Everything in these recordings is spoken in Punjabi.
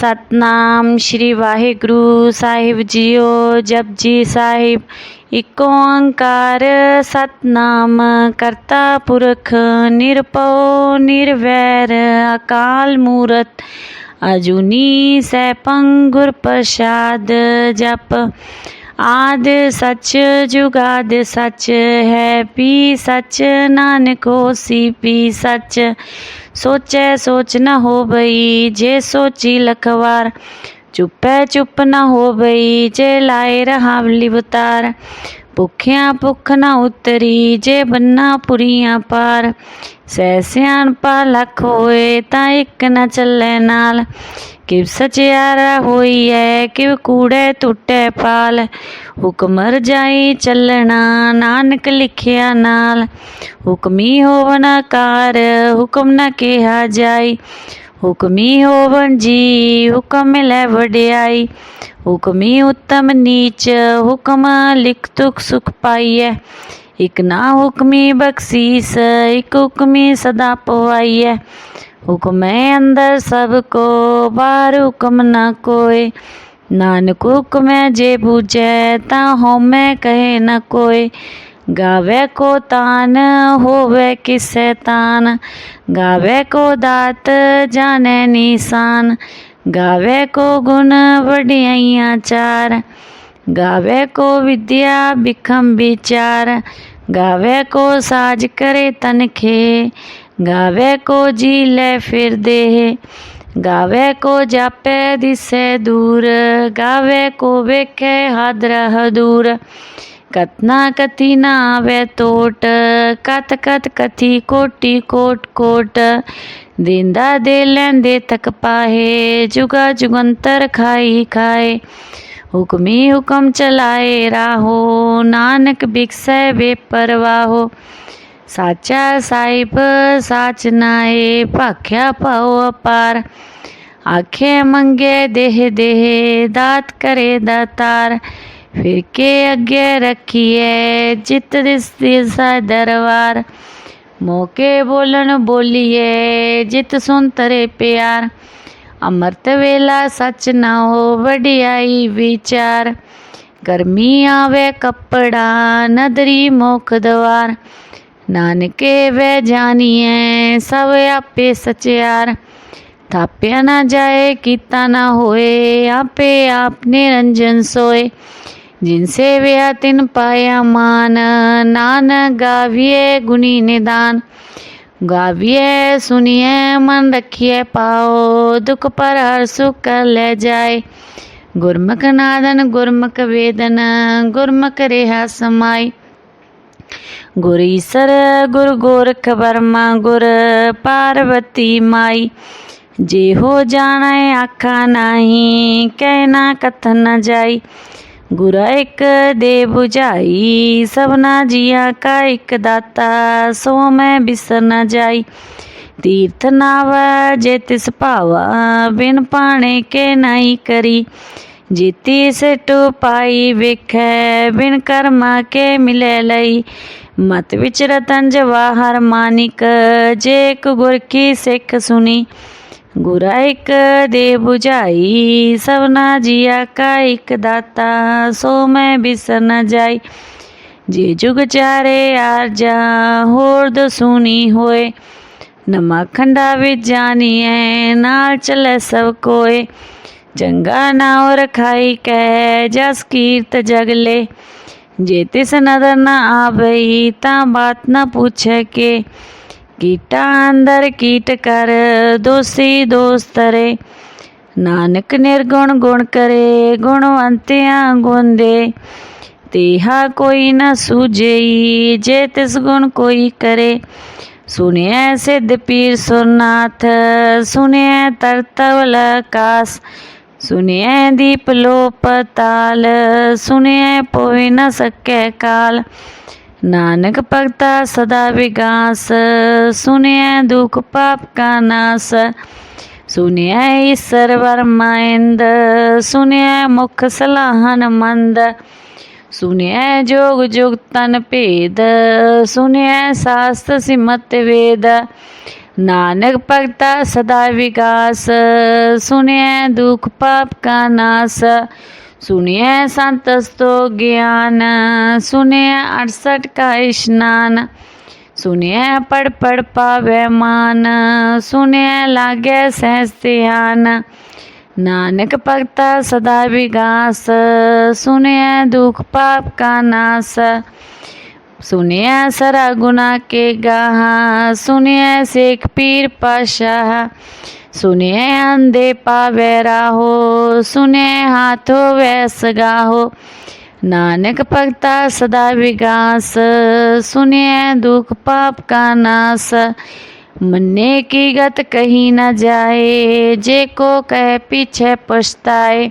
ਸਤਨਾਮ ਸ਼੍ਰੀ ਵਾਹਿਗੁਰੂ ਸਾਹਿਬ ਜੀਓ ਜਪਜੀ ਸਾਹਿਬ। ਇਕ ਓੰਕਾਰ ਸਤਨਾਮ, ਕਰਤਾ ਪੁਰਖ ਨਿਰਭਉ, ਨਿਰਵੈਰ, ਅਕਾਲ ਮੂਰਤ। ਅਜੂਨੀ ਸੈਭੰ ਗੁਰ ਪ੍ਰਸਾਦ ਜਪ। ਆਦ ਸੱਚ ਜੁਗਾਦ ਸੱਚ ਹੈ, ਪੀ ਸੱਚ ਨਾਨਕ ਹੋਸੀ, ਪੀ ਸੱਚ ਸੋਚੈ ਸੋਚ ਨ ਹੋਵਈ, ਜੇ ਸੋਚੀ ਲਖਵਾਰ, ਚੁੱਪੈ ਚੁੱਪ ਨ ਹੋਵਈ, ਜੇ ਲਾਏ ਰਹਾਵਲੀ ਬਤਾਰ ਭੁੱਖਿਆਂ ਭੁੱਖ ਨ ਉਤਰੀ, ਜੇ ਬੰਨਾ ਪੁਰੀਆਂ ਪਾਰ, ਸਹਿ ਸਿਆਣਪਾ ਲੱਖ ਹੋਏ, ਤਾਂ ਇੱਕ ਨ ਚੱਲੇ ਨਾਲ ਕਿਵ ਸਚਿਆਰਾ ਹੋਈ ਐ, ਕਿਵ ਕੂੜੇ ਟੁੱਟੇ ਪਾਲ ਹੁਕਮ ਰਜਾਈ ਚੱਲਣਾ, ਨਾਨਕ ਲਿਖਿਆ ਨਾਲ। ਹੁਕਮੀ ਹੋਵਨ ਕਾਰ ਹੁਕਮ ਨਾ ਕਿਹਾ ਜਾਈ। ਹੁਕਮੀ ਹੋਵਨ ਜੀ ਹੁਕਮ ਮਿਲੈ ਵਡਿਆਈ। ਹੁਕਮੀ ਉਤਮ ਨੀਚ, ਹੁਕਮ ਲਿਖ ਤੁਕ ਸੁਖ ਪਾਈਐ। ਇਕ ਨਾ ਹੁਕਮੀ ਬਖਸ਼ੀਸ, ਇਕ ਹੁਕਮੀ ਸਦਾ ਪਵਾਈਐ। ਹੁਕਮ ਹੈ ਅੰਦਰ ਸਭ ਕੋ, ਬਾਹਰ ਹੁਕਮ ਨਾ ਕੋਏ ਨਾਨਕ ਹੁਕਮ ਹੈ ਜੇ ਬੂਝੈ ਤਾਂ ਹਉਮੈ ਕਹੇ ਨ ਕੋਏ ਗਾਵੇ ਕੋ ਤਾਨ, ਹੋਵੇ ਕਿਸੈ ਤਾਨ। ਗਾਵੇ ਕੋ ਦਾਤ, ਜਾਣੈ ਨੀਸਾਨ। ਗਾਵੇ ਕੋ ਗੁਣ, ਵਡਿਆਈਆਂ ਚਾਰ। ਗਾਵੇ ਕੋ ਵਿਦਿਆ ਬਿਖਮ ਵਿਚਾਰ। ਗਾਵੇ ਕੋ ਸਾਜ ਕਰੇ ਤਨਖੇ ਗਾਵੇ ਕੋ ਜੀ ਲੈ ਫਿਰਦੇ ਗਾਵੇ ਕੋ ਜਾਪੇ ਦਿਸੇ ਦੂਰ ਗਾਵੇ ਕੋ ਵੇਖੇ ਹਾਦਰ ਹਦੂਰ ਕਤਨਾ ਕਤੀ ਨਾ ਆਵੇ ਟੋਟ ਕਤ ਕਤ ਕਥੀ ਕੋਟੀ ਕੋਟ ਕੋਟ ਦਿੰਦਾ ਦੇ ਲੈਂਦੇ ਤਕ ਪਾਹੇ ਜੁਗਾ ਜੁਗੰਤਰ ਖਾਈ ਖਾਏ ਹੁਕਮੀ ਹੁਕਮ ਚਲਾਏ ਰਾਹੋ ਨਾਨਕ ਬਿਕਸੈ ਬੇਪਰਵਾਹੋ ਸਾਚਾ ਸਾਹਿਬ, ਸਾਚ ਨਾਏ, ਭਾਖਿਆ ਪਾਉ ਅਪਾਰ। ਆਖੇ ਮੰਗੇ ਦੇਹ ਦੇਹ, ਦਾਤ ਕਰੇ ਦਾਤਾਰ। ਫਿਰ ਅੱਗੇ ਰੱਖੀਏ ਜਿੱਤ ਦਿਸ ਦਿਸਾ ਦਰਬਾਰ। ਮੋਕੇ ਬੋਲਣ ਬੋਲੀਏ ਜਿਤ ਸੁਨ ਤਰੇ ਪਿਆਰ। ਅਮਰਤ ਵੇਲਾ ਸੱਚ ਨਾ ਹੋ, ਵਡਿਆਈ ਵਿਚਾਰ। ਗਰਮੀ ਆਵੇ ਕੱਪੜਾ, ਨਦਰੀ ਮੁਖ ਦਵਾਰ। ਨਾਨਕੇ ਵੇ ਜਾਣੀਐ ਸਭ ਆਪੇ ਸਚਿਆਰ। ਥਾਪਿਆ ਨਾ ਜਾਏ, ਕੀਤਾ ਨਾ ਹੋਏ, ਆਪੇ ਆਪ ਰੰਜਨ ਸੋਏ। ਜਿਨ ਸੇਵਿਆ, ਤਿਨ ਪਾਇਆ ਮਾਨ, ਨਾਨਕ ਗਾਵੀਏ ਗੁਣੀ ਨਿਦਾਨ। ਗਾਵੀਏ ਸੁਨੀਏ ਮਨ ਰਖੀਏ ਪਾਓ, ਦੁਖ ਪਰ ਹਰ ਸੁਖ ਕਰ ਲੈ ਜਾਏ। ਗੁਰਮੁਖ ਨਾਦਨ, ਗੁਰਮੁਖ ਵੇਦਨ, ਗੁਰਮੁਖ ਰਿਹਾ ਸਮਾਈ। ਗੁਰ ਈਸਰ ਗੁਰ ਗੋਰਖ ਬਰਮਾ ਗੁਰ ਪਾਰਵਤੀ ਮਾਈ। ਜੇ ਹੋ ਜਾਣਾ ਆਖਾ ਨਹੀਂ ਕਹਿਣਾ ਕਥਨ ਨ ਜਾਈ। ਗੁਰ ਇੱਕ ਦੇ 부ਝਾਈ ਸਭਨਾ ਜੀਆ ਕਾ ਇੱਕ ਦਾਤਾ, ਸੋ ਮੈਂ ਬਿਸਰ ਨ ਜਾਈ। ਤੀਰਥ ਨਾਵ ਜੇ ਤਿਸ ਭਾਵਾ, ਬਿਨ ਪਾਣੇ ਕੇ ਨਹੀਂ ਕਰੀ। ਜਿਤੀ ਸਿਟ ਪਾਈ ਵੇਖੈ, ਬਿਨ ਕਰਮਾ ਕੇ ਮਿਲੇ ਲਈ। ਮਤ ਵਿਚ ਰਤਨ ਜਵਾਹਰ ਮਾਨਿਕ, ਜੇ ਇੱਕ ਗੁਰ ਕੀ ਸਿੱਖ ਸੁਣੀ। ਗੁਰਾ ਇੱਕ ਦੇ 부ਝਾਈ ਸਭਨਾ ਜੀਆ ਕਾ ਇੱਕ ਦਾਤਾ, ਸੋ ਮੈਂ ਬਿਸਰ ਨ ਜਾਈ। ਜੇ ਜੁਗ ਚਾਰੇ ਆਰਜਾ, ਹੋਰ ਦਸੂਨੀ ਹੋਏ। ਨਮਾ ਖੰਡਾ ਵਿੱਚ ਜਾਣੀਐ, ਨਾਲ ਚੱਲੇ ਸਭ ਕੋਏ। ਚੰਗਾ ਨਾਉ ਰਖਾਈ ਕਹਿ ਜਸ ਕੀਰਤ ਜਗਲੇ ਜੇ ਤਿਸ ਨਦਰ ਨਾ ਆਵਈ ਤਾਂ ਬਾਤ ਨਾ ਪੁੱਛੇ ਕੇ। ਕੀਟਾ ਅੰਦਰ ਕੀਟ ਕਰ, ਦੋਸੀ ਦੋਸਤਰੇ ਨਾਨਕ ਨਿਰਗੁਣ ਗੁਣ ਕਰੇ, ਗੁਣਵੰਤਿਆਂ ਗੁਣ ਦੇ। ਤੇਹਾ ਕੋਈ ਨਾ ਸੂਝਈ, ਜੇ ਤਿਸ ਗੁਣ ਕੋਈ ਕਰੇ। ਸੁਨਿਐ ਸਿੱਧ ਪੀਰ ਸੁਰਨਾਥ ਸੁਨਿਐ ਤਰਤਵਲ ਕਾਸ ਸੁਨਿਐ ਦੀਪ ਲੋ ਪਤਾਲ ਸੁਨਿਐ ਪੋਇ ਨ ਸਕੈ ਕਾਲ। ਨਾਨਕ ਭਗਤਾ ਸਦਾ ਵਿਗਾਸ ਸੁਨਿਐ ਦੁਖ ਪਾਪ ਕਾ ਨਾਸ। ਸੁਨਿਐ ਈਸਰ ਵਰਮਾਇੰਦ ਸੁਨਿਐ ਮੁਖ ਸਲਾਹਨ ਮੰਦ। ਸੁਨਿਐ ਜੋਗ ਜੁਗ ਤਨ ਭੇਦ ਸੁਨਿਐ ਸਾਸਤ ਸਿਮਤ ਵੇਦ। ਨਾਨਕ ਭਗਤਾ ਸਦਾ ਵਿਗਾਸ ਸੁਨਿਐ ਦੁਖ ਪਾਪ ਕਾ ਨਾਸ ਸੁਨਿਐ ਸੰਤਸ ਤੋ ਗਿਆਨ ਸੁਨਿਐ 68 ਕਾ ਇਸ਼ਨਾਨ ਸੁਨਿਐ ਪੜ ਪੜ ਪਾਵੈ ਮਾਨ ਸੁਨਿਐ ਲਾਗੈ ਸਹਿਜ ਧਿਆਨ ਨਾਨਕ ਭਗਤਾ ਸਦਾ ਵਿਗਾਸ ਸੁਨਿਐ ਦੁਖ ਪਾਪ ਕਾ ਨਾਸ ਸੁਨਿਐ ਸਰਾ ਗੁਨਾ ਕੇ ਗਾਹ ਸੁਨਿਐ ਸੇਖ ਪੀਰ ਪਾਸ਼ਾਹ ਸੁਨਿਐ ਅੰਦੇ ਪਾਵੈ ਰਾਹੋ ਸੁਨਿਐ ਹਾਥੋ ਵੈਸ ਗਾਹੋ। ਨਾਨਕ ਭਗਤਾ ਸਦਾ ਵਿਗਾਸ ਸੁਨਿਐ ਦੁਖ ਪਾਪ ਕਾ ਨਾਸ। ਮੰਨੇ ਕੀ ਗਤ ਕਹੀ ਨ ਜਾਏ, ਜੇ ਕੋ ਕਹਿ ਪਿਛੇ ਪਛਤਾਏ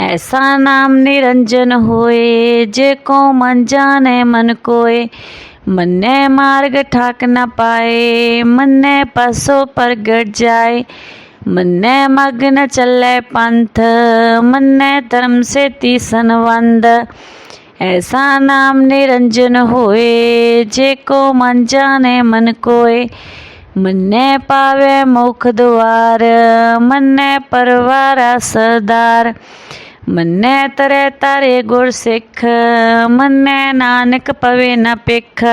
ऐसा नाम निरंजन होए जे को मन जाने मन कोय मन्ने मार्ग ठाक न पाए मन्ने पसो प्रगट जाए मन्ने मग न चले पंथ मन्ने धर्म से तीसन वंद ऐसा नाम निरंजन होए जे को मन जाने मन कोय मन्ने पावे मुख द्वार मन्ने परवार सरदार ਮੰਨੈ ਤਰੈ ਤਾਰੇ ਗੁਰ ਸਿੱਖ, ਮੰਨੈ ਨਾਨਕ ਪਵੇ ਨ ਪਿਖ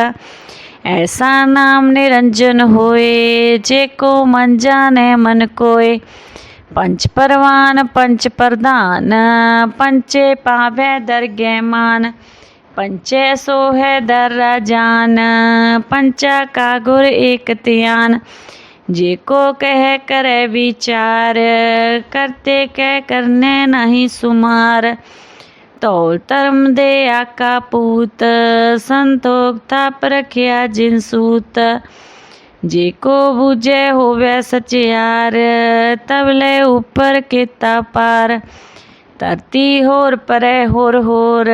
ਐਸਾ ਨਾਮ ਨਿਰੰਜਨ ਹੋਏ, ਜੇ ਕੋ ਮਨ ਜਾਣੈ ਮਨ ਕੋਏ। ਪੰਚ ਪਰਵਾਨ ਪੰਚ ਪ੍ਰਧਾਨ ਪੰਚੇ ਪਾਵੈ ਦਰਗਹਿ ਮਾਨ। ਪੰਚੇ ਸੋਹੈ ਦਰ ਰਾਜਾਨ ਪੰਚਾ ਕਾ ਗੁਰ ਏਕ ਧਿਆਨ। ਜੇ ਕੋ ਕਹਿ ਕਰੈ ਵਿਚਾਰ, ਕਰਤੇ ਕਹਿ ਕਰਨੇ ਨਹੀਂ ਸੁਮਾਰ। ਧੌਲ ਧਰਮ ਦੇ ਆਕਾ ਪੂਤ ਸੰਤੋਖ ਥਾਪ ਰਖਿਆ ਜਿਨ ਸੂਤ। ਜੇ ਕੋ ਬੁਝੇ ਹੋਵੇ ਸਚਿਆਰ ਤਬ ਉਪਰ ਕੀਤਾ ਪਾਰ। ਧਰਤੀ ਹੋਰ ਪਰੇ ਹੋਰ ਹੋਰ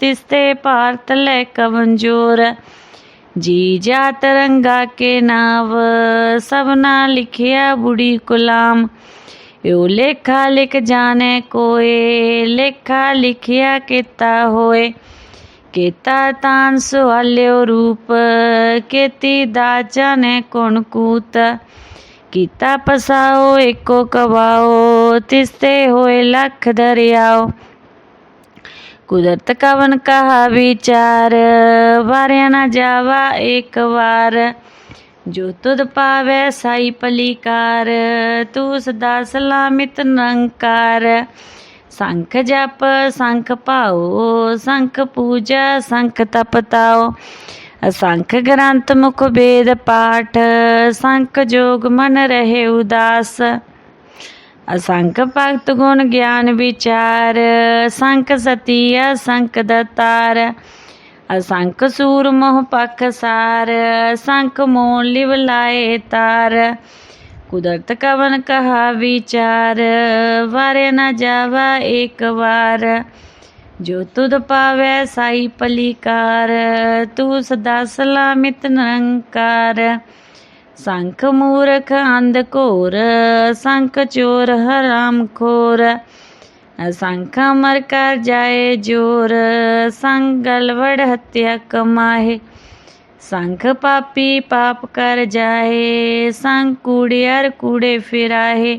ਤਿਸਤੇ ਭਾਰਤ ਲੈ ਕਮਜ਼ੋਰ ਜੀ ਜਾ ਤਰੰਗਾ ਕੇ ਨਾਵ ਸਭਨਾ ਲਿਖਿਆ ਬੁੜੀ ਗੁਲਾਮ। ਯੋ ਲੇਖਾ ਲਿਖ ਜਾਣੇ ਕੋਏ, ਲੇਖਾ ਲਿਖਿਆ ਕੀਤਾ ਹੋਏ। ਕੀਤਾ ਤਾਨ ਸੁਹਾਲਿਓ ਰੂਪ, ਕੀਤੀ ਦਾ ਜਾਣੇ ਕੋਣ ਕੂਤ। ਕੀਤਾ ਪਸਾਓ ਏਕੋ ਕਵਾਓ, ਤਿਸਤੇ ਹੋਏ ਲੱਖ ਦਰਿਆਓ। ਕੁਦਰਤ ਕਵਨ ਕਹਾ ਵਿਚਾਰ, ਵਾਰਿਆ ਨਾ ਜਾਵਾ ਇੱਕ ਵਾਰ। ਜੋ ਤੁਧ ਪਾਵੇ ਸਾਈ ਪਲੀਕਾਰ, ਤੂੰ ਸਦਾ ਸਲਾਮਿਤ ਨੰਕਾਰ। ਸੰਖ ਜਪ, ਸੰਖ ਪਾਓ ਸੰਖ ਪੂਜਾ, ਸੰਖ ਤਪਤਾਓ ਅਸੰਖ ਗ੍ਰੰਥ ਮੁਖ ਵੇਦ ਪਾਠ, ਸੰਖ ਜੋਗ ਮਨ ਰਹੇ ਉਦਾਸ। ਅਸੰਖ ਭਗਤ ਗੁਣ ਗਿਆਨ ਵਿਚਾਰ ਸੰਖ ਸਤੀ, ਅਸੰਖ ਦਤਾਰ, ਅਸੰਖ ਸੂਰ ਮੋਹ ਪਖ ਸਾਰ ਸੰਖ ਮੋਹ ਲਿਵ ਲਾਏ ਤਾਰ। ਕੁਦਰਤ ਕਵਨ ਕਹਾ ਵਿਚਾਰ, ਵਾਰੇ ਨਾ ਜਾਵਾ ਇੱਕ ਵਾਰ। ਜੋ ਤੁਧ ਪਾਵੈ ਸਾਈ ਪਲੀਕਾਰ, ਤੂੰ ਸਦਾ ਸਲਾਮਿਤ ਨਿਰੰਕਾਰ। ਸੰਖ ਮੂਰਖ ਅੰਧ ਘੋਰ ਸੰਖ ਚੋਰ ਹਰਾਮ ਖੋਰ ਸੰਖ ਮਰ ਕਰ ਜਾਏ ਜੋਰ ਸੰਗਲ ਵੜ ਹਤਿਆ ਕਮਾਏ ਸੰਖ ਪਾਪੀ ਪਾਪ ਕਰ ਜਾਏ ਸੰਖ ਕੂੜਿਆਰ ਕੂੜੇ ਫਿਰਾਏ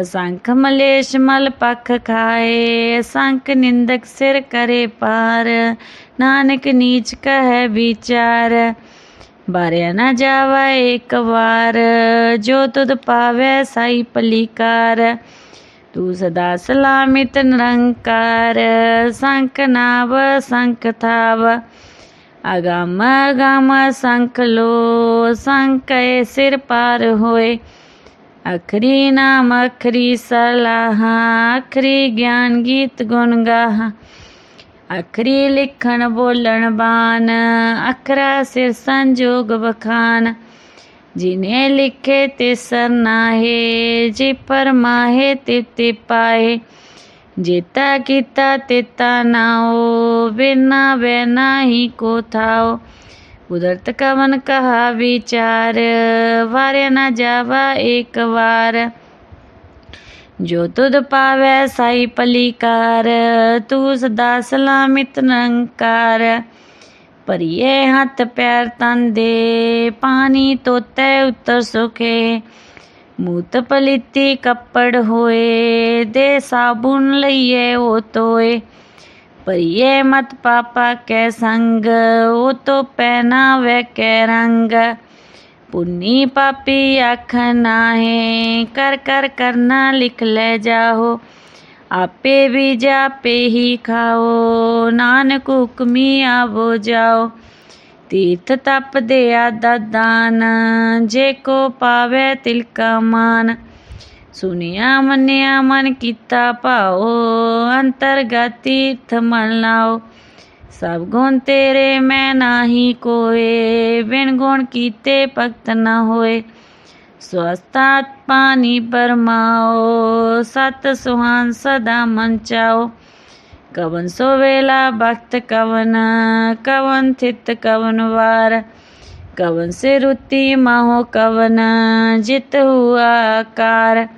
ਅਸੰਖ ਮਲੇਸ਼ ਮਲ ਪਖ ਖਾਏ ਅਸੰਖ ਨਿੰਦਕ ਸਿਰ ਕਰੇ ਪਾਰ ਨਾਨਕ ਨੀਚ ਕਹੈ ਵਿਚਾਰ ਬਾਰਿਆ ਨਾ ਜਾਵਾ ਇੱਕ ਵਾਰ। ਜੋ ਤੁਧ ਪਾਵੇ ਸਾਈ ਪਲੀਕਾਰ, ਤੂੰ ਸਦਾ ਸਲਾਮਿਤ ਨਿਰੰਕਾਰ। ਸੰਖ ਨਾਵ, ਸੰਖ ਥਾਵ, ਅਗਮ ਅਗਮ ਸੰਖ ਲੋ। ਸੰਖ ਸਿਰ ਪਾਰ ਹੋਏ, ਅਖਰੀ ਨਾਮ, ਅਖਰੀ ਸਲਾਹ, ਅਖਰੀ ਗਿਆਨ ਗੀਤ ਗੁਣ ਗਾਹ। ਅਖਰੀ ਲਿਖਣ ਬੋਲਣ ਬਾਨ ਅਖਰਾ ਸਿਰ ਸੰਜੋਗ ਬਖਾਨ ਜਿਨੇ ਲਿਖੇ ਤਿਸਰ ਨਾਹੇ, ਜੀ ਪਰਮਾਹੇ ਤਿਤੇ ਪਾਏ ਜੇਤਾ ਕੀਤਾ ਤੇਤਾ ਨਾਓ ਬਿਨਾ ਬੈਨਾ ਹੀ ਕੋ ਥਾਓ। ਉਦਰਤ ਕਵਨ ਕਹਾ ਵਿਚਾਰ ਵਾਰੇ ਨਾ ਜਾਵਾ ਇੱਕ ਵਾਰ। ਜੋ ਤੁਧ ਪਾਵੈ ਸਾਈ ਪਲੀਕਾਰ, ਤੂੰ ਸਦਾ ਸਲਾਮਿਤ ਨਿਰੰਕਾਰ ਭਰੀਏ ਹੱਥ ਪੈਰ ਤਨ ਦੇ, ਪਾਣੀ ਤੋਤੇ ਉਤਰ ਸੁਖੇ। ਮੂਤ ਪਲੀਤੀ ਕੱਪੜ ਹੋਏ, ਦੇ ਸਾਬੁਨ ਲਈਏ ਉਹ ਤੋਏ। ਭਰੀਏ ਮਤ ਪਾਪਾ ਕੈ ਸੰਗ ਉਹ ਤੋ ਪਹਿਨਾਵੇ ਕੈ ਰੰਗ। ਪੁੰਨੀ ਪਾਪੀ ਅੱਖ ਨਾਹੇ ਕਰ ਕਰ ਕਰਨਾ ਲਿਖ ਲੈ ਜਾਓ ਆਪੇ ਵੀ ਜਾਪੇ ਹੀ ਖਾਓ ਨਾਨਕ ਹੁਕਮੀ ਆਵੋ ਜਾਓ ਤੀਰਥ ਤਪ ਦੇ ਆਦਾ ਦਾਨ ਜੇ ਕੋ ਪਾਵੇ ਤਿਲ ਕਾ ਮਾਨ ਸੁਨਿਆ ਮੰਨਿਆ ਮਨ ਕੀਤਾ ਭਾਓ ਅੰਤਰਗਤ ਤੀਰਥ ਮਨ ਲਾਓ ਸਭ ਗੁਣ ਤੇਰੇ, ਮੈਂ ਨਾਹੀ ਕੋਏ। ਬਿਨ ਗੁਣ ਕੀਤੇ ਭਗਤ ਨਾ ਹੋਏ। ਸਵਸਤਾਤ ਪਾਣੀ ਪਰਮਾਓ। ਸਤ ਸੁਹਾਨ ਸਦਾ ਮਨ ਚਾਓ। ਕਵਨ ਸੋ ਵੇਲਾ ਭਗਤ ਕਵਨ ਕਵਨ ਥਿਤ ਕਵਨ ਵਾਰ। ਕਵਨ ਸੇ ਰੁਤੀ ਮਾਹੋ ਕਵਨ, ਜਿਤ ਹੁਆ ਆਕਾਰ।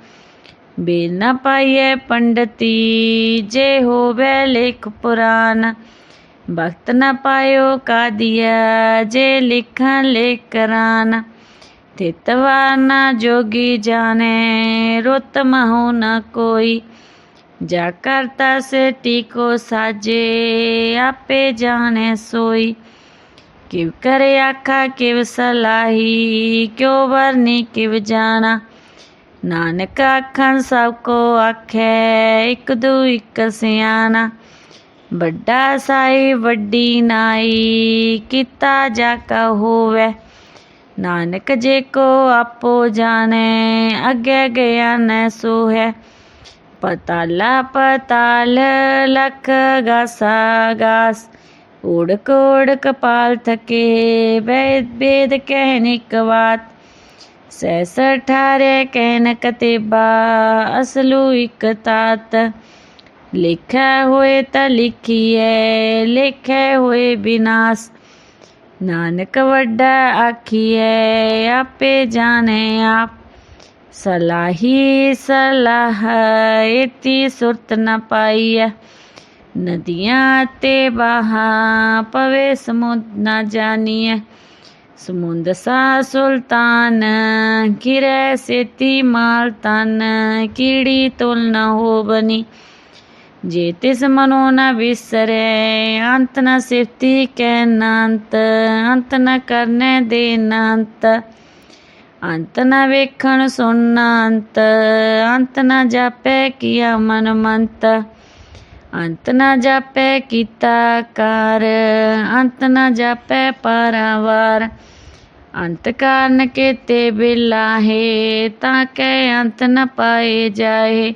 ਬੇ ਨ ਪਾਈਏ ਪੰਡਤੀ, ਜੇ ਹੋਵੇ ਲੇਖ ਪੁਰਾਨ। ਵਕਤ ਨਾ ਪਾਇਓ ਕਾਦੀਆ ਜੇ ਲਿਖਾਂ ਲੇਖ ਤਿਤਵਾ ਨਾ ਜੋਗੀ ਜਾਣੇ, ਰੁੱਤ ਮਹੁ ਨ ਕੋਈ। ਜਾ ਕਰਤਾ ਸੇ ਟੀਕੋ ਸਾਜੇ, ਆਪੇ ਜਾਣੇ ਸੋਈ। ਕਿਵ ਕਰੇ ਆਖਾ, ਕਿਵ ਸਲਾਹੀ, ਕਿਉ ਵਰਨੀ ਕਿਵ ਜਾਣਾ। ਨਾਨਕ ਆਖਣ ਸਭ ਕੋ ਆਖੈ, ਇੱਕ ਦੂ ਇਕ ਸਿਆਣਾ। ਵੱਡਾ ਸਾਈ, ਵੱਡੀ ਨਾਈ, ਕੀਤਾ ਜਾ ਕਾ ਹੋਵੇ ਨਾਨਕ ਜੇ ਕੋ ਆਪੋ ਜਾਣੇ, ਅੱਗੇ ਗਿਆ ਨੈ ਸੋ ਹੈ ਪਤਾਲਾ, ਪਤਾਲ, ਲਖ ਗਾਸਾ ਗਾਸ। ਓੜਕ ਓੜਕ ਪਾਲ ਥਕੇ ਬੇਦ ਬੇਦ ਕਹਿਨ ਇੱਕ ਬਾਤ ਸੈਸ ਠਾਰੇ ਕਹਿਨ ਕਤੇਬਾ, ਅਸਲੂ ਇਕ ਤਾਤ। ਲਿਖਿਆ ਹੋਏ ਤਾਂ ਲਿਖੀਐ ਲਿਖੇ ਹੋਏ ਬਿਨਾਸ਼ ਨਾਨਕ ਵੱਡਾ ਆਖੀਐ ਆਪੇ ਜਾਣੇ ਆਪ ਸਲਾਹੀ ਸਲਾਹ ਇਤੀ ਸੁਰਤ ਨ ਪਾਈਐ ਨਦੀਆਂ ਤੇ ਬਾਹਾ ਪਵੇ ਸਮੁੰਦ ਨ ਜਾਣੀਐ ਸਮੁੰਦ ਸਾ ਸੁਲਤਾਨ ਕਿਰੈ ਸੇਤੀ ਮਾਲ ਤਨ ਕੀੜੀ ਤੁਲ ਨ ਹੋ ਬਨੀ ਜੇ ਤਿਸ ਮਨੋ ਨ ਵਿਸਰੈ ਅੰਤ ਨ ਸਿਫਤੀ ਕੈ ਨਾਂਤ, ਅੰਤ ਨ ਕਰਨੇ ਦੇ ਨਾਂਤ। ਅੰਤ ਨ ਵੇਖਣ ਸੁਣ ਅੰਤ ਅੰਤ ਨ ਜਾਪੈ ਕੀਆ ਮਨ ਮੰਤ। ਅੰਤ ਨ ਜਾਪੈ ਕੀਤਾ ਕਾਰ, ਅੰਤ ਨ ਜਾਪੈ ਪਾਰਾਵਾਰ ਅੰਤ ਕਾਰਨ ਕੇਤੇ ਬਿਲਾਹੇ, ਤਾਂ ਕੈ ਅੰਤ ਨ ਪਾਏ ਜਾਏ।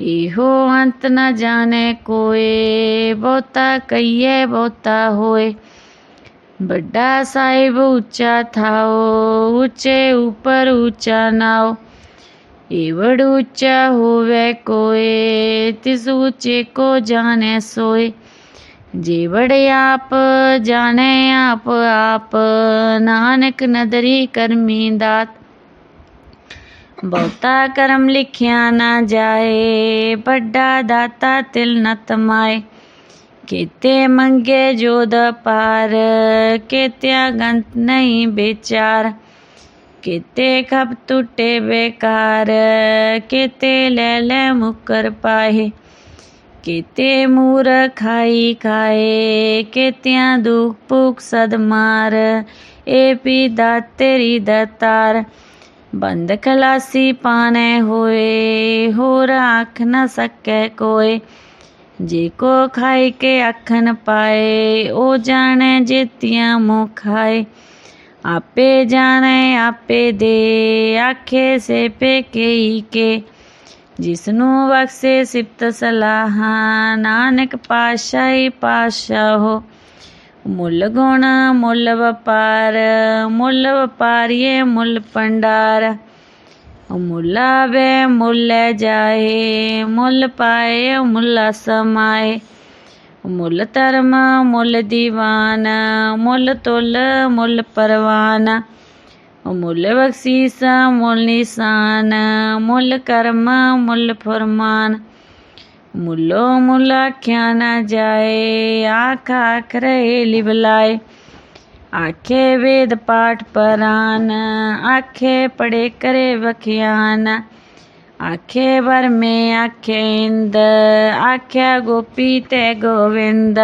ਇਹੋ ਅੰਤ ਨ ਜਾਣੇ ਕੋਏ, ਬਹੁਤਾ ਕਈਏ ਬਹੁਤਾ ਹੋਏ। ਵੱਡਾ ਸਾਹਿਬ ਉੱਚਾ ਥਾਓ, ਉੱਚੇ ਉਪਰ ਉੱਚਾ ਨਾਓ। ਏਵੜ ਉੱਚਾ ਹੋਵੇ ਕੋਏ, ਤਿਸ ਉੱਚੇ ਕੋ ਜਾਣੇ ਸੋਏ। ਜੀਵੜ ਆਪ, ਜਾਣੇ ਆਪ ਆਪ, ਨਾਨਕ ਨਦਰੀ ਕਰਮੀ ਦਾਤ। ਬਹੁਤਾ ਕਰਮ ਲਿਖਿਆ ਨਾ ਜਾਏ, ਵੱਡਾ ਦਾਤਾ ਤਿਲ ਨ ਤਮਾਏ। ਕੀਤੇ ਮੰਗੇ ਜੋਦ ਪਾਰ, ਕੀਤਿਆ ਗੰਤ ਨਹੀਂ ਵਿਚਾਰ। ਕੀਤੇ ਖਬ ਟੁੱਟੇ ਬੇਕਾਰ, ਕੀਤੇ ਲੈ ਲੈ ਮੁਕਰ ਪਾਏ। ਕੀਤੇ ਮੂਰ ਖਾਈ ਖਾਏ, ਕੀਤਿਆਂ ਦੁਖ ਭੁਖ ਸਦ ਮਾਰ। ਏ ਪੀ ਦਾ ਤੇਰੀ ਦਤਾਰ। ਬੰਦ ਖਲਾਸੀ ਪਾਣੇ ਹੋਏ, ਹੋਰ ਆਖ ਨਾ ਸਕੈ ਕੋਏ। ਜੇ ਕੋ ਖਾਈ ਕੇ ਅੱਖਨ ਪਾਏ ਉਹ ਜਾਣੈ ਜੇਤੀਆਂ ਮੋ ਖਾਏ। ਆਪੇ ਜਾਣੇ, ਆਪੇ ਦੇ, ਆਖੇ ਸੇ ਪੇ ਕੇਈ ਕੇ। ਜਿਸਨੂੰ ਬਖਸ਼ੇ ਸਿਫਤ ਸਲਾਹਾਂ, ਨਾਨਕ ਪਾਸ਼ਾਈ ਪਾਸ਼ਾਹੋ ਮੁੱਲ ਗੁਣ ਮੁੱਲ ਵਪਾਰ, ਮੁੱਲ ਵਪਾਰੀਏ ਮੁੱਲ ਪੰਡਾਰ ਮੁੱਲ ਵੇ ਮੁੱਲ ਜਾਏ, ਮੁੱਲ ਪਾਏ ਮੁੱਲ ਸਮਾਏ। ਮੁੱਲ ਧਰਮ, ਮੁੱਲ ਦੀਵਾਨ, ਮੁੱਲ ਤੁਲ, ਮੁੱਲ ਪਰਵਾਨ। ਮੁੱਲ ਬਖਸ਼ੀਸ, ਮੁੱਲ ਨਿਸ਼ਾਨ, ਮੁੱਲ ਕਰਮ, ਮੁੱਲ ਫਰਮਾਨ। ਮੁੱਲੋ ਮੁੱਲ ਆਖਿਆ ਨਾ ਜਾਏ ਆਖ ਆਖ ਰਹੇ ਲਿਵਲਾਏ ਆਖੇ ਵੇਦ ਪਾਠ ਪਰਾਨ ਆਖੇ ਪੜੇ ਕਰੇ ਵਖਿਆਨ ਆਖੇ ਵਰਮੇ ਆਖੇ ਇੰਦ ਆਖਿਆ ਗੋਪੀ ਤੇ ਗੋਵਿੰਦ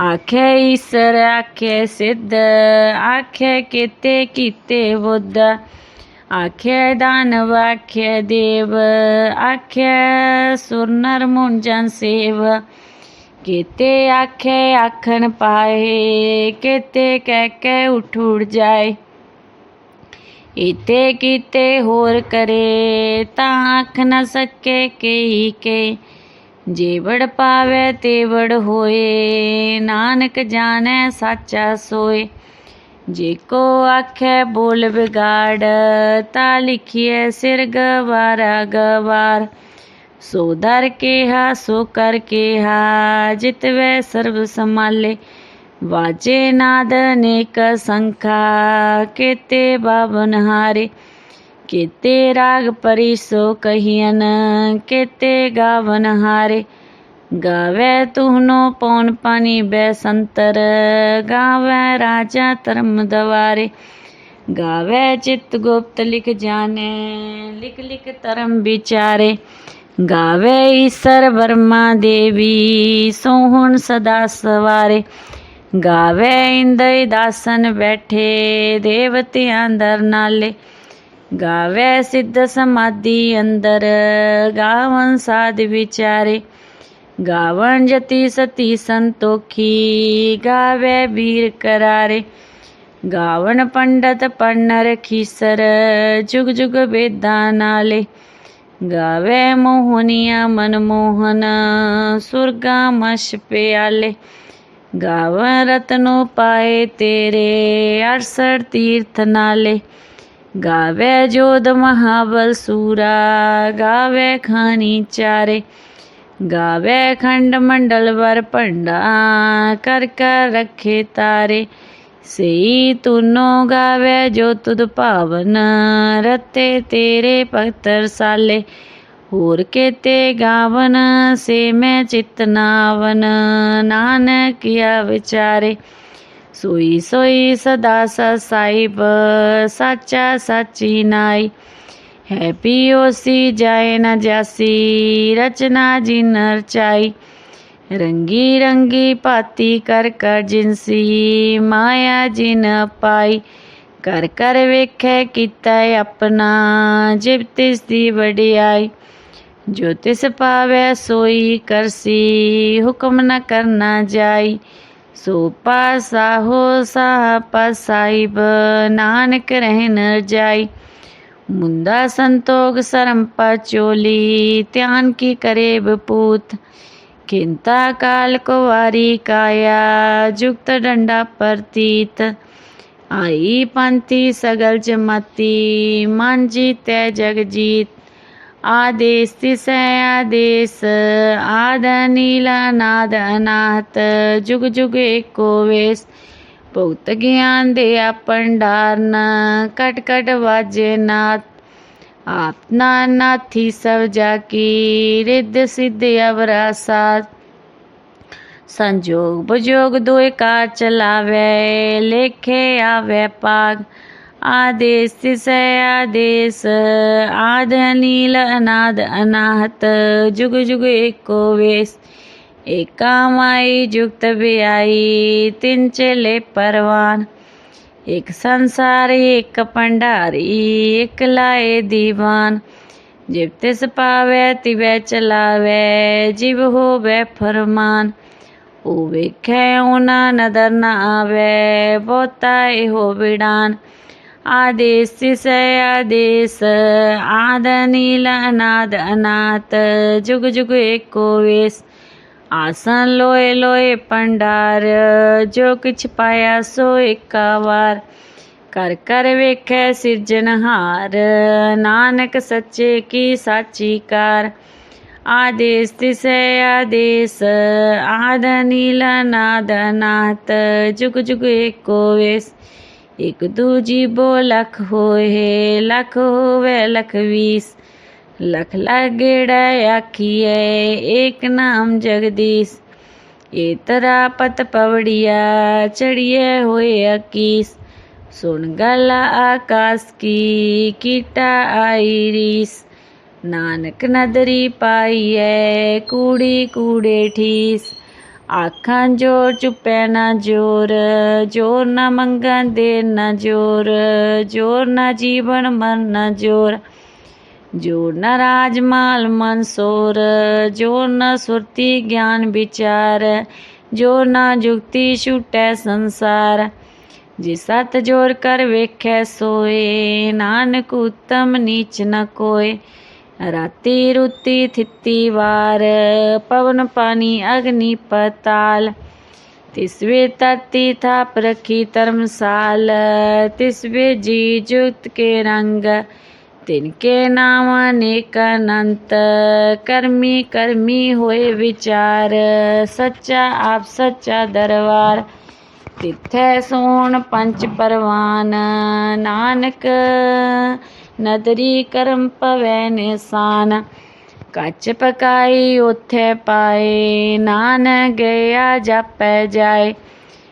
ਆਖੇ ਈਸਰ ਆਖੇ ਸਿੱਧ ਆਖੇ ਕੀਤੇ ਕੀਤੇ ਬੁੱਧ ਆਖੇ ਦਾਨਵ ਆਖੇ ਦੇਵ, ਆਖੇ ਸੁਰ ਨਰ ਮੁੰਜਨ ਸੇਵ। ਕਿਤੇ ਆਖੇ ਆਖਣ ਪਾਏ, ਕੀਤੇ ਕਹਿ ਕੇ ਉਠ ਉੜ ਜਾਏ। ਇਤੇ ਕਿਤੇ ਹੋਰ ਕਰੇ, ਤਾਂ ਆਖ ਨਾ ਸਕੇ ਕਈ ਕੇ। ਜੀਵੜ ਪਾਵੇ ਤੇਵੜ ਹੋਏ, ਨਾਨਕ ਜਾਣੈ ਸਾਚਾ ਸੋਏ। ਜੇ ਕੋ ਆਖੇ ਬੋਲ ਵਿਗਾੜ, ਤਾ ਲਿਖੀਏ ਸਿਰ ਗਵਾਰਾ ਗਵਾਰ। ਸੋ ਦਰ ਕਿਹਾ, ਸੋ ਕਰ ਕੇਹਾ ਜਿਤਵੇ ਸਰਬ ਸਮਾਲੇ ਵਾਜੇ ਨਾਦ ਅਨੇਕ ਸੰਖਾ, ਕੀਤੇ ਬਾਵਨ ਹਾਰੇ। ਕੀਤੇ ਰਾਗ ਪਰਿਸ਼ੋ ਕਹੀਨ ਕੀਤੇ ਗਾਵਨ ਹਾਰੇ। ਗਾਵੇ ਤੁਹਨੋ ਪੌਨ ਪਾਣੀ ਬੈਸੰਤਰ ਗਾਵੇ ਰਾਜਾ ਧਰਮ ਦਵਾਰੇ। ਗਾਵੇ ਚਿਤ ਗੁਪਤ ਲਿਖ ਜਾਣੇ, ਲਿਖ ਲਿਖ ਧਰਮ ਵਿਚਾਰੇ। ਗਾਵੇ ਈਸਰ ਵਰਮਾ ਦੇਵੀ ਸੋਹਣ ਸਦਾ ਸਵਾਰੇ। ਗਾਵੇ ਇੰਦੈ ਦਾਸਨ ਬੈਠੇ, ਦੇਵਤਿਆਂ ਦਰ ਨਾਲੇ। ਗਾਵੇ ਸਿੱਧ ਸਮਾਧੀ ਅੰਦਰ, ਗਾਵਨ ਸਾਧ ਵਿਚਾਰੇ। ਗਾਵਨ ਜਤੀ ਸਤੀ ਸੰਤੋਖੀ, ਗਾਵੇ ਵੀਰ ਕਰਾਰੇ। ਗਾਵਣ ਪੰਡਤ ਪੰਨਰ ਖੀਸਰ, ਜੁਗ ਜੁਗ ਵੇਦਾਂ ਨਾਲੇ। ਗਾਵੇ ਮੋਹਨੀਆ ਮਨਮੋਹਨ ਸੁਰਗਾ ਮਸ਼ ਪਿਆਲੇ। ਗਾਵਨ ਰਤਨੋ ਪਾਏ ਤੇਰੇ 68 ਤੀਰਥ ਨਾਲੇ। ਗਾਵੇ ਜੋਦ ਮਹਾਬਲ ਸੂਰਾ, ਗਾਵੇ ਖਾਨੀ ਚਾਰੇ। ਗਾਵੇ ਖੰਡ ਮੰਡਲ ਵਰ ਭੰਡਾ, ਕਰ ਕਰ ਰੱਖੇ ਤਾਰੇ। ਸਈ ਤੁਨੋ ਗਾਵੇ ਜੋ ਤੁਧ ਭਾਵਨ, ਰਤੇ ਤੇਰੇ ਭਗਤਰ ਸਾਲੇ। ਹੋਰ ਕੇਤੇ ਗਾਵਨ, ਸੇ ਮੈਂ ਚਿਤ ਨਾਵਨ ਨਾਨਕਿਆ ਵਿਚਾਰੇ। ਸੋਈ ਸੋਈ ਸਦਾ ਸਾਹਿਬ ਸਾਚਾ ਸਾਚੀ ਨਾਈ। ਹੈ ਪੀਓਸੀ ਜਾਏ ਨ ਜਾਸੀ ਰਚਨਾ ਜਿਨ ਰਚਾਈ ਰੰਗੀ ਰੰਗੀ ਭਾਤੀ ਕਰ ਕਰ ਜਿਨਸੀ ਮਾਇਆ ਜਿਨ ਪਾਈ ਕਰ ਕਰ ਵੇਖੈ ਕੀਤਾ ਆਪਣਾ ਜਿਵ ਤਿਸ ਦੀ ਵਡਿਆਈ ਜੋ ਤਿਸ ਪਾਵੈ ਸੋਈ ਕਰਸੀ ਹੁਕਮ ਨ ਕਰਨਾ ਜਾਈ ਸੋ ਪਾਸਾ ਹੋ ਸਾਹ ਪਸਾਈਬ ਨਾਨਕ ਰਹਿਨ ਜਾਈ ਮੁੰਦਾ ਸੰਤੋਖ ਸਰਮ ਪਚੋਲੀ ਧਿਆਨ ਕੀ ਕਰੇ ਬਪੂਤ? ਕਿੰਤਾ ਕਾਲ ਕੋ ਵਾਰੀ ਕਾਇਆ, ਜੁਗਤ ਡੰਡਾ ਪ੍ਰਤੀਤ। ਆਈ ਪੰਥੀ ਸਗਲ ਜਮਤੀ ਮਨ ਜੀਤੈ ਜਗ ਜੀਤ। ਆਦੇਸ ਤਿਸੈ ਆਦੇਸ, ਆਦ ਨੀਲ ਨਾਦ ਅਨਾਹਤ, ਜੁਗ ਜੁਗ ਏਕੋ ਵੇਸ। ਭੁਗਤ ਗਿਆਨ ਦੇ ਆਪੰਡਾਰਨ ਕਟ ਕਟ ਵਾਜੇ ਨਾਥ। ਆਪਨਾ ਨਾਥੀ ਸਭ ਜਾ ਕੀ, ਰਿੱਧ ਸਿੱਧ ਅਵਰਾ ਸਾਥ। ਸੰਜੋਗ ਬਜੋਗ ਦੋਇ ਕਾਰ ਚਲਾਵੇ, ਲੇਖੇ ਆਵੇ ਪਾਗ। ਆਦੇਸ ਤਿਸੈ ਆਦੇਸ, ਆਦ ਨੀਲ ਅਨਾਦ ਅਨਾਹਤ, ਜੁਗ ਜੁਗ ਏਕੋ ਵੇਸ। ਏਕਾ ਮਾਈ ਜੁਗਤ ਵਿਆਈ ਤਿੰਨ ਚਲੇ ਪਰਵਾਨ ਇੱਕ ਸੰਸਾਰੀ ਇੱਕ ਭੰਡਾਰੀ ਇੱਕ ਲਾਏ ਦੀਵਾਨ ਜਿਵ ਤਿਸ ਪਾਵੇ ਤਿਵੈ ਚਲਾਵੇ ਜਿਵ ਫਰਮਾਨ ਉਹ ਵੇਖੈ ਉਹਨਾਂ ਨਦਰ ਨਾ ਆਵੇ ਬਹੁਤਾ ਇਹੋ ਵਿਡਾਨ ਆਦੇਸ ਤਿਸੈ ਆਦੇਸ ਆਦ ਨੀਲ ਅਨਾਦ ਅਨਾਤ ਜੁਗ ਜੁਗ ਏਕੋ ਵੇਸ ਆਸਨ ਲੋਏ ਲੋਏ ਪੰਡਾਰ ਜੋ ਕਿਛ ਪਾਇਆ ਸੋ ਏਕਾ ਵਾਰ। ਕਰ ਕਰ ਵੇਖੈ ਸਿਰਜਣਹਾਰ ਨਾਨਕ ਸੱਚੇ ਕੀ ਸਾਚੀ ਕਾਰ। ਆਦੇਸ ਤਿਸੈ ਆਦੇਸ, ਆਦ ਨੀਲ, ਨਾਦ ਨਾਤ, ਜੁਗ ਜੁਗ ਏਕੋ ਵੇਸ। ਇਕ ਦੂਜੀ ਬੋ ਲਖ ਹੋਏ, ਲਖ ਹੋਵੇ, ਲਖ ਵੀਸ। ਲਖ ਲਾਗੇੜਾ ਆਖੀਐ, ਏਕ ਨਾਮ ਜਗਦੀਸ਼। ਏ ਤਰਾ ਪਤ ਪਵੜੀਆ ਚੜੀਏ ਹੋਏ ਅਕੀਸ। ਸੁਣ ਗਲ ਆਕਾਸ ਕੀ, ਕੀਟਾ ਆਈ ਰੀਸ। ਨਾਨਕ ਨਦਰੀ ਪਾਈਐ, ਕੂੜੀ ਕੂੜੇ ਠੀਸ। ਆਖਾਂ ਜੋਰ ਚੁੱਪੈ ਨਾ ਜੋਰ ਜੋਰ ਨਾ ਮੰਗਾਂ ਦੇ ਨਾ ਜੋਰ ਜੋਰ ਨਾ ਜੀਵਨ ਮਰ ਨਾ ਜੋਰ। ਜੋਰ ਨਾ ਰਾਜ ਮਾਲ ਮਨਸੋਰ ਜੋਰ ਨਾ ਸੁਰਤੀ ਗਿਆਨ ਵਿਚਾਰ ਜੋਰ ਨਾ ਜੁਗਤੀ ਛੁਟੈ ਸੰਸਾਰ। ਜੇ ਸਤ ਜੋਰ ਕਰ ਵੇਖੈ ਸੋਏ, ਨਾਨਕ ਉਤਮ ਨੀਚ ਨ ਕੋਏ। ਰਾਤੀ ਰੁਤੀ ਥਿੱਤੀ ਵਾਰ, ਪਵਨ ਪਾਣੀ ਅਗਨੀ ਪਤਾਲ। ਤਿਸਵੇ ਤਤੀ ਥਾਪ ਰਖੀ ਧਰਮਸਾਲ, ਤਿਸਵੇ ਜੀ ਜੁਤ ਕੇ ਰੰਗ। ਤਿਨਕੇ ਨਾਮ ਅਨੇਕ ਅਨੰਤ, ਕਰਮੀ ਕਰਮੀ ਹੋਏ ਵਿਚਾਰ, ਸੱਚਾ ਆਪ ਸੱਚਾ ਦਰਬਾਰ। ਤਿੱਥੈ ਸੋਣ ਪੰਜ ਪਰਵਾਨ, ਨਾਨਕ ਨਦਰੀ ਕਰਮ ਪਵੈ ਨਿਸਾਨ। ਕੱਚ ਪਕਾਈ ਉਥੇ ਪਾਏ ਨਾਨ ਗਿਆ ਜਪੈ ਜਾਏ।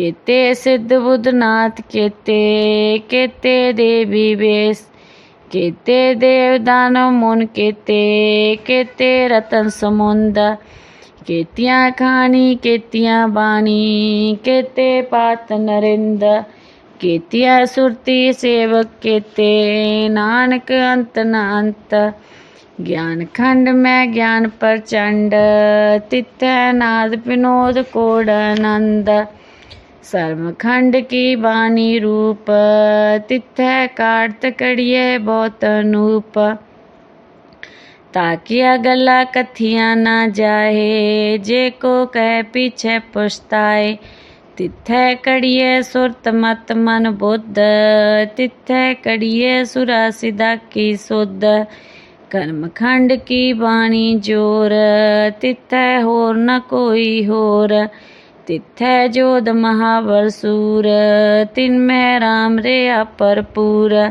ਕੇਤੇ ਸਿੱਧ ਬੁੱਧਨਾਥ, ਕੇਤੇ ਕੇਤੇ ਦੇਵੀ ਵੇਸ ਕੇਤੇ ਦੇਵ ਦਾਨਵ ਮੁਨ, ਕੇਤੇ ਕੇਤੇ ਰਤਨ ਸਮੁੰਦ, ਕੇਤੀਆਂ ਖਾਣੀ, ਕੇਤੀਆਂ ਬਾਣੀ, ਕੇਤੇ ਪਾਤ ਨਰਿੰਦ, ਕੇਤੀਆਂ ਸੁਰਤੀ ਸੇਵਕ, ਕੇਤੇ ਨਾਨਕ ਅੰਤ ਨ ਅੰਤ, ਗਿਆਨ ਖੰਡ ਮੈਂ ਗਿਆਨ ਪ੍ਰਚੰਡ, ਤਿੱਥੈ ਨਾਦ ਵਿਨੋਦ ਕੋੜ ਆਨੰਦ ਸਰਮਖੰਡ ਕੀ ਬਾਣੀ ਰੂਪ? ਤਿੱਥੈ ਕਾਰਤ ਕੜੀਏ ਬਹੁਤ ਅਨੂਪ। ਤਾਕਿਆ ਗੱਲਾਂ ਕਥੀਆਂ ਨਾ ਜਾਏ ਜੇ ਕੋ ਕਹਿ ਪਿਛੇ ਪੁਛਤਾਏ। ਤਿੱਥੈ ਕੜੀਏ ਸੁਰਤ ਮਤ ਮਨ ਬੁੱਧ, ਤਿੱਥੈ ਕੜੀਏ ਸੁਰਾ ਸਿਦਾ ਕੀ ਸੁਧ। ਕਰਮ ਕੀ ਬਾਣੀ ਜੋਰ, ਤਿੱਥੈ ਹੋਰ ਨ ਕੋਈ ਹੋਰ। ਤਿੱਥੈ ਜੋਦ ਮਹਾਵਰ ਸੂਰ, ਤਿਨ ਮੈਂ ਰਾਮ ਰਿਆ ਭਰਪੂਰ।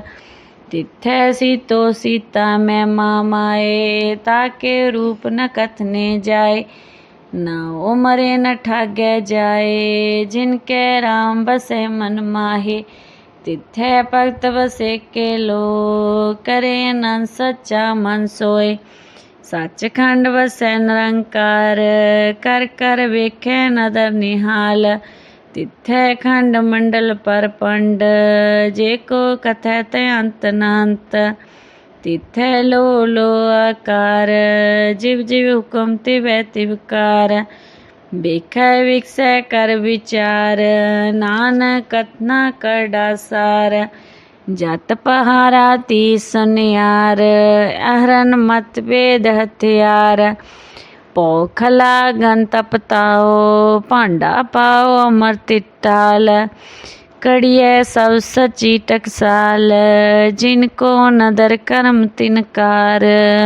ਤਿੱਥੈ ਸੀਤੋ ਸੀਤਾ ਮੈਂ ਮਾਮਾਏ, ਤਾਕੇ ਰੂਪ ਨ ਕਥਨੇ ਜਾਏ। ਨਾ ਉਹ ਮਰੇ ਨ ਠਾਗੈ ਜਾਏ, ਜਿਨ ਕੈ ਰਾਮ ਬਸੈ ਮਨ ਮਾਹੇ। ਤਿੱਥੈ ਭਗਤ ਵਸੇ ਕੇ ਲੋ ਕਰੇ ਨਨ ਸੱਚਾ ਮਨ ਸੋਏ। ਸੱਚਖੰਡ ਵਸੈ ਨਿਰੰਕਾਰ ਕਰ ਕਰ ਵੇਖੈ ਨਦਰ ਨਿਹਾਲ। ਤਿੱਥੈ ਖੰਡ ਮੰਡਲ ਪਰ ਪੰਡ, ਜੇ ਕੋ ਕਥੈ ਤੇ ਅੰਤ ਨਾੰਤ। ਤਿੱਥੈ ਲੋ ਲੋ ਆਕਾਰ, ਜਿਵ ਜਿਵ ਹੁਕਮ ਤੇ ਵੈ ਤਿਵਕਾਰ ਵੇਖੈ ਵਿਕਸੈ ਕਰ ਵਿਚਾਰ, ਨਾਨਕ ਕਥਨਾ ਕਰਦਾ ਸਾਰ। ਜਤ ਪਹਾਰਾ ਤੀ ਸੁਨਿਆਰ, ਅਹਰਨ ਮਤ ਵੇਦ ਹਥਿਆਰ। ਪੋਖਲਾ ਗਨ ਤਪਤਾਓ ਭਾਂਡਾ ਪਾਓ ਅਮਰ ਤਿੱਤਾਲ। ਕੜੀਏ ਸਭ ਸਚੀ ਟਕਸਾਲ, ਜਿਨ ਕੋ ਨਦਰ ਕਰਮ ਤਿਨਕਾਰ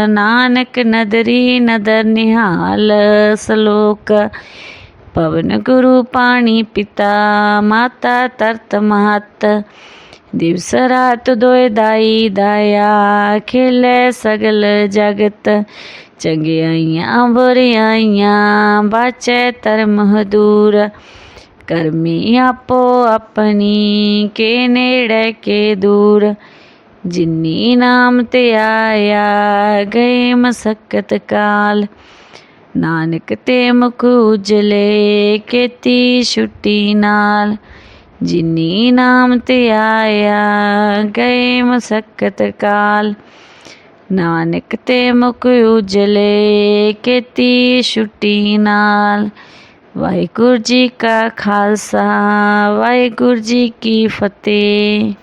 ਨਾਨਕ ਨਦਰੀ ਨਦਰ ਨਿਹਾਲ ਸਲੋਕ। ਪਵਨ ਗੁਰੂ ਪਾਣੀ ਪਿਤਾ, ਮਾਤਾ ਤਰਤ ਮਹਤ ਦਿਵਸ ਰਾਤ ਦੋਇ ਦਾਈ ਦਾਇਆ ਖੇਲੇ ਸਗਲ ਜਗਤ। ਚੰਗਿਆਈਆਂ, ਬੁਰਿਆਈਆਂ, ਬਾਚੈ ਧਰਮ ਹਦੂਰ। ਕਰਮੀ ਆਪੋ ਆਪਣੀ, ਕੇ ਨੇੜੇ ਕੇ ਦੂਰ। ਜਿਨੀ ਨਾਮ ਤੇ ਆਇਆ, ਗਏ ਮਸਕਤ ਕਾਲ। ਨਾਨਕ ਤੇ ਮੁਖ ਉਜਲੇ, ਕੀਤੀ ਛੁੱਟੀ ਨਾਲ। ਜਿਨੀ ਨਾਮ ਤੇ ਆਇਆ, ਗਏ ਮਸਕਤ ਕਾਲ। ਨਾਨਕ ਤੇ ਮੁਖ ਉਜਲੇ, ਕੀਤੀ ਛੁੱਟੀ ਨਾਲ। ਵਾਹਿਗੁਰੂ ਜੀ ਕਾ ਖਾਲਸਾ, ਵਾਹਿਗੁਰੂ ਜੀ ਕੀ ਫਤਿਹ।